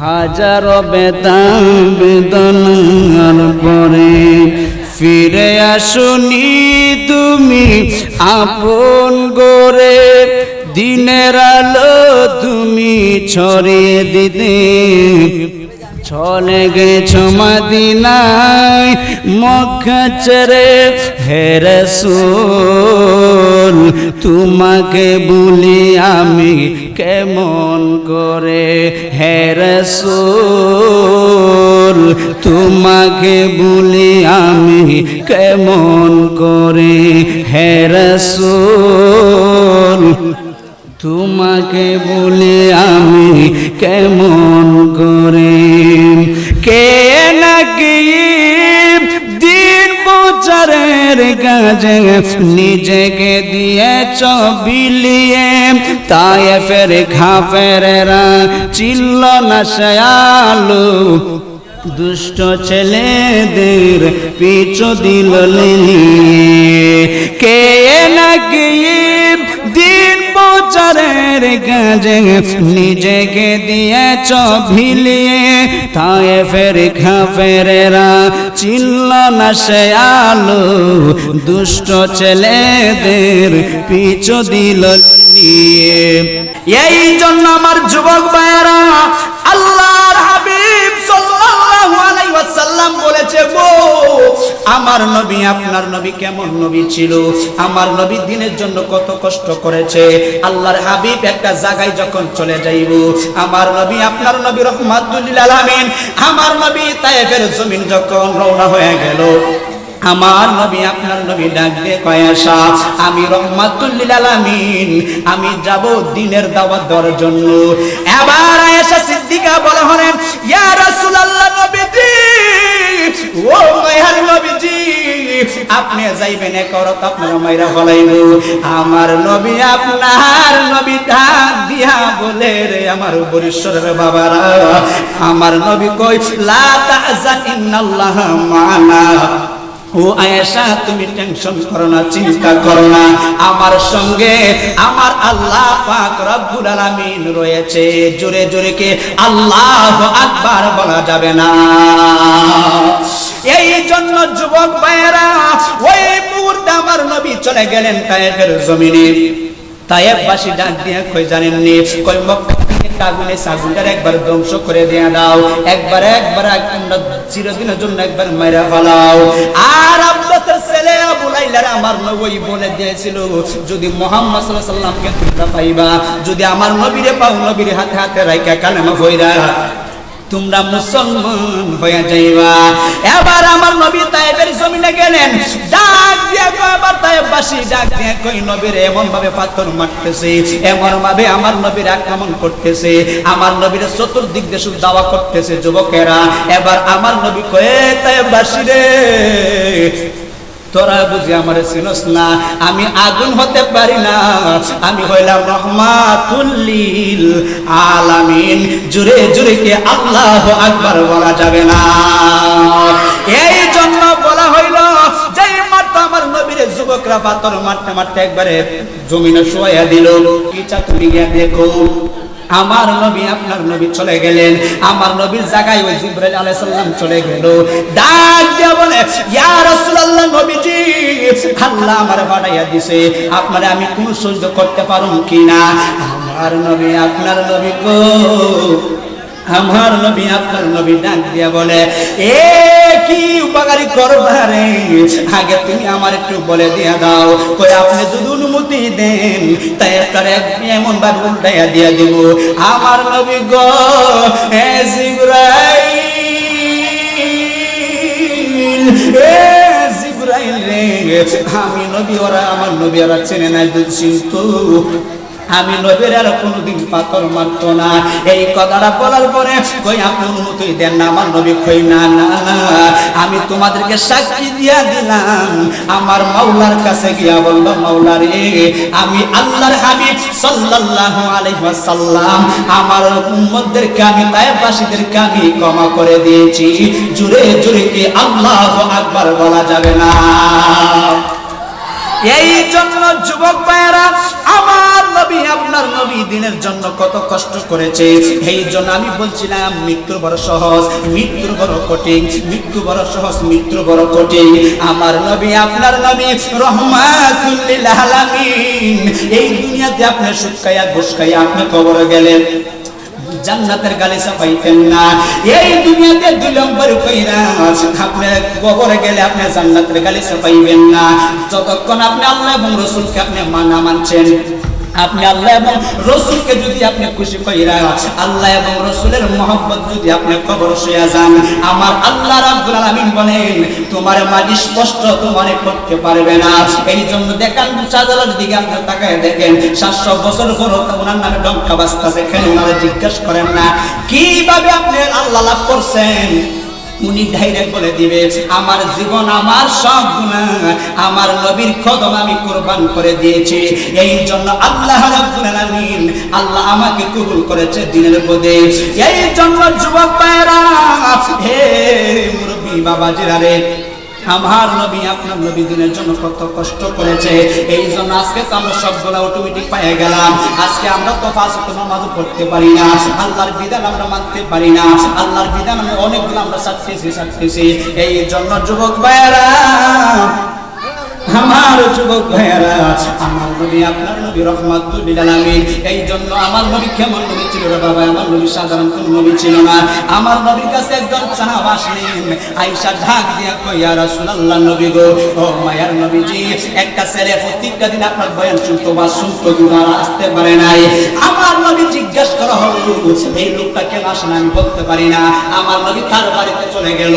হাজারো বেদন বেদনার পরে। ফিরে আসুনি তুমি আপন গরে। দিনের আলো তুমি ছড়িয়ে দিতে। চলে গেছো মদিনায়, মক্কা ছেড়ে হেরসুল তোমাকে বলি আমি কেমন করে? হেরসুল তোমাকে বলি আমি কেমন করে? হেরসুল তোমাকে বলে আমি কেমন প্রচারের কাজে নিজেকে দিয়েছ বিলিয়ে। তাই ফের ঘাফেরা চিল্ল না সয়ালু দুষ্ট ছেলেদের পিছু দিল লিলিয়ে। কে নাকি দিন প্রচারের কাজে নিজেকে দিয়েছ ভিলিয়ে তাই ফের খাফেরেরা চিল্ল না সে আলো, দুষ্ট ছেলেদের পিছু দিল নিয়ে। এই জন্য আমার যুবক ভাইয়েরা আল্লাহর বলেছে গো আমার নবী আপনার নবী কেমন নবী ছিল? আমার নবী দিনের জন্য কত কষ্ট করেছে। আল্লাহর হাবিব একটা জায়গায় যখন চলে যাইব, আমার নবী আপনার নবী রহমাতুল্লিল আলামিন, আমার নবী তায়েফের জমিন যখন রওনা হয়ে গেল, আমার নবী আপনার নবী ডাক দিয়ে কয়াসা আমি রহমাতুল্লিল আলামিন, আমি যাব দিনের দাওয়াত দেওয়ার জন্য। এবার আয়েশা সিদ্দিকা বলে হলেন, ইয়া রাসূলুল্লাহ নবীজি, ও মায়ার নবীজি, আপনি যাইবেন করত আপনার মাইরা ফলাইব। আমার নবী আপনার নবী ডাক দিয়া বলে রে আমার বরিশ্বরের বাবারা, আমার নবী কই লা তাহজান ইন্নাল্লাহ মা'ানা। ও আয়েশা, তুমি টেনশন করো না, চিন্তা করো না। আমার সঙ্গে আমার আল্লাহ পাক রব্বুল আলামিন রয়েছে। জোরে জোরে কে আল্লাহু আকবার বলা যাবে না। এই জন্য যুবক ভাইয়েরা, ওই মুহূর্তে আমার নবী চলে গেলেন তায়েফের জমিনে। তায়েফবাসী ডাক দিয়ে কই জানেননি? কই মক্কা আগুনে সাগুনটার একবার ধ্বংস করে দিয়ে দাও। একবার একবার চিরদিনের জন্য একবার মেরে ফেলাও। আর আব্বাসের ছেলে আবু লাইলার আমার নবী বলে দিয়েছিল, যদি মোহাম্মদ সাল্লাল্লাহু আলাইহি সাল্লামকে পাইবা, যদি আমার নবীরে পাও, নবীর হাতে হাতে রাইকা কালেমা কইরা তোমরা মুসলমান হয়ে যাইবা। এবার আমার নবী তাইবের জমিনে গেলেন তাইববাসী ডাক দিয়ে কই নবীর এমন ভাবে পাথর মারতেছে? এমন ভাবে আমার নবীর আক্রমণ করতেছে। আমার নবীর চতুর্দিক দাওয়া করতেছে যুবকেরা। এবার আমার নবী কয়ে রে, তোরা বুঝি আমার চিনস না। আমি আগুন হতে পারি না। আমি হইলাম রহমাতুল্লিল আলামিন। জুরে জুরে কে আল্লাহ আকবার বলা যাবে না। এই নবীর পাথর মারতে মারতে একবারে জমিনে শোয়া দিল। কিচা তুমি গিয়ে দেখো। আমার নবী, আপনার নবী চলে গেলেন। আমার নবীর জায়গায় ওই জিব্রাইল আলাইহিস সালাম চলে গেল। ডাক দিয়া বলে, ইয়া রাসূলুল্লাহ নবীজি, আল্লাহ আমার পাঠাইয়া দিছে। আপনারে আমি কোন সহ্য করতে পারুম কিনা? আমার নবী, আপনার নবী কো আমার নবী, আপনার নবী ডাক দিয়া বলে, এ কি উপকারী করবা রে? আগে তুমি আমার একটু বলে দিয়া দাও। কই আপনি যদি অনুমতি দেন, তাই একটা এমন ভাবে উল্টাইয়া দিয়া দিব। আমার নবী গো, এ জিব্রাইল এ জিব্রাইল রে, আমি নবী, ওরা আমার নবী, ওরা চেনে নাই কিন্তু আমি নবীর আর কোনোদিন পাথর মারত না। এই কথাটা বলার পরে কই, আপনি অনুমতি দেন না, আমার নবী কই, না না আমি তোমাদেরকে সাক্ষী দিয়া দিলাম। আমার মাওলার কাছে গিয়া বলল, মাওলা রে, আমি আল্লাহর হাবিব সাল্লাল্লাহু আলাইহি ওয়াসাল্লাম। আমার উম্মতদেরকে আমি তায়েফবাসীদেরকে আমি ক্ষমা করে দিয়েছি। জুরে জুরে কি আল্লাহু আকবার বলা যাবে না? এই জন্য যুবক ভাইয়েরা, আমার নবী, আপনার নবী দিনের জন্য কত কষ্ট করেছে। এই জন্য আমি বলছিলাম মৃত্যুর বড় সহজ, মৃত্যুর বড় কঠিন, মৃত্যু বড় সহজ মৃত্যু বড় কঠিন। আমার নবী, আপনার নবী রহমাতুল্লিল আলামিন। এই দুনিয়াতে আপনি সুটকাইয়া ঘুষকাইয়া আপনি কবর গেলেন। জান্নাতের গালিসা পাইতেন না। এই দুনিয়াতে দুই নম্বর কইরা আপনি কবরে গেলে আপনি জান্নাতের গালিসা পাইবেন না। যতক্ষণ আপনি আল্লাহ এবং রসুলকে আপনি মানা মানছেন আপনি আল্লাহ এবং রসুলকে যদি আপনি খুশি কইরা আল্লাহ এবং রসুলের মহব্বত যদি আপনি কবর শুয়ে যান, আমার আল্লাহ রাব্বুল আলামিন বলেন, তোমার মাঝে স্পষ্ট তোমারে করতে পারবে না। এই জন্য দেখেন চাঁদালের দিকে আপনি তাকায় দেখেন, সাতশো বছর পর ওনার নামে ডঙ্কা বাজতেছে, কেন ওনারা জিজ্ঞেস করেন না? কীভাবে আপনি আল্লাহ লাভ করছেন? উনি ডাইরেক্ট বলে দিবে, আমার জীবন, আমার সব গুণা আমার নবীর কদম আমি কোরবান করে দিয়েছি। এই জন্য আল্লাহ আল্লাহ আমাকে কবুল করেছে দিনের বোধে এই জন্য যুবক ভাইরা হে মুরব্বী বাবাজিরা রে আমার নবী আপনার নবী দিনের জন্য কত কষ্ট করেছে। এই জন্য আজকে তো আমরা সবগুলা অটোমেটিক পেয়ে গেলাম। আজকে আমরা তো পাঁচ নামাজ পড়তে পারি না। আল্লাহর বিধান আমরা মানতে পারি না। আল্লাহর বিধান আমরা অনেকগুলো আমরা সাক্ষেছি সাক্ষেছি এই জন্য যুবক ভাইয়েরা আমার যুবক ভাইয়েরা, আমার নবী, আপনার নবী রহমাতুল্লিল আলামিন। এই জন্য আমার নবী কেমন নবী ছিল রে বাবা? আমার নবী সাধারণ কোন নবী ছিল না। আমার নবীর কাছে একজন সাহাবা আসলেন। আয়েশা ঢাক দিয়া কই ইয়া রাসূলুল্লাহ নবী গো, ও মায়ার নবীজি, একটা ছেলে প্রত্যেকটা দিন আপনার বয়ান শুনতো বা শুনতো কিন্তু আসতে পারে নাই। আমার নবী জিজ্ঞেস করা হলো, এই লোকটা কেন আসে না? আমি বলতে পারি না। আমার নবী তার বাড়িতে চলে গেল।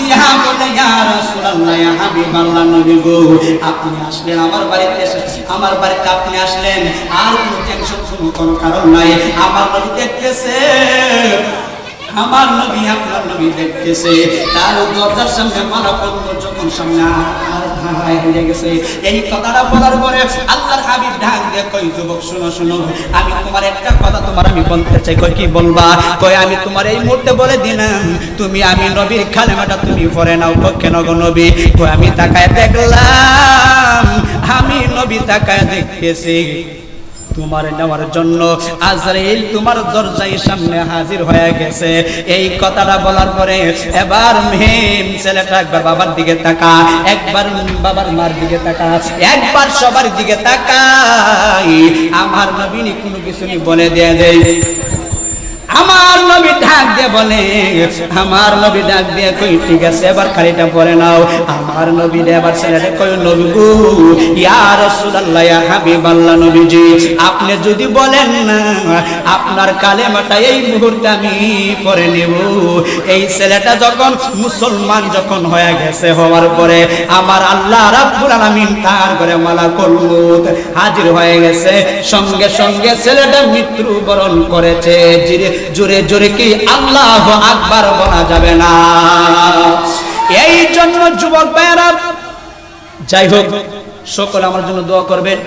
দিয়া বলে, ইয়া রাসূলুল্লাহ, ইয়া হাবিবাল্লাহ নবী গো, আপনি আসলেন আমার বাড়িতে এসে, আমার বাড়িতে আপনি আসলেন, আর কোনো টেনশন কোনো দেখতেছে আমার নবী, আপনার নবী দেখতেছে। তার দরজার সামনে মারা পড়ল যখন সামনে এই কথাটা বলার পরে আল্লাহর হাবিব ঢাক কই যুবক আমি তোমার একটা কথা তোমার আমি বলতে চাই। কই কি বলবা? কই আমি তোমার এই মুহূর্তে বলে দিলাম, তুমি আমি নবীর খালেমাটা তুমি পরে নাও কেন গো নবী। কই আমি তাকায় দেখলাম, আমি নবী তাকায় দেখতেছি। তোমার নেওয়ার জন্য আজরাইল তোমার দরজায় সামনে হাজির হয়ে গেছে। এই কথাটা বলার পরে এবার মেম ছেলেটা একবার বাবার দিকে তাকা, একবার বাবার মার দিকে তাকা, একবার সবার দিকে তাকাই। আমার নবীনি কোনো কিছু বলে দিয়ে দেয় আমার নবী ডাক দিয়ে বলে, আমার নবী ডাক দিয়ে কই, ঠিক আছে, এবার খালিটা পরে নাও। আমার নবী এবার ছেলেটা কই নবী গো, ইয়া রাসূলুল্লাহ, ইয়া হাবিবাল্লাহ নবীজি, আপনি যদি বলেন না, আপনার কালেমাটা এই মুহূর্তে আমি পরে নেব। এই ছেলেটা যখন মুসলমান যখন হয়ে গেছে, হওয়ার পরে আমার আল্লাহ রাব্বুল আলামিন তার ঘরে মালাকুল মউত হাজির হয়ে গেছে। সঙ্গে সঙ্গে ছেলেটা মৃত্যুবরণ করেছে। জিরে জোরে জোরে কি আল্লাহ আকবার বলা যাবে না। এই জন্য যুবক ভাইয়েরা, যাই হোক, সকলে আমার জন্য দোয়া করবেন।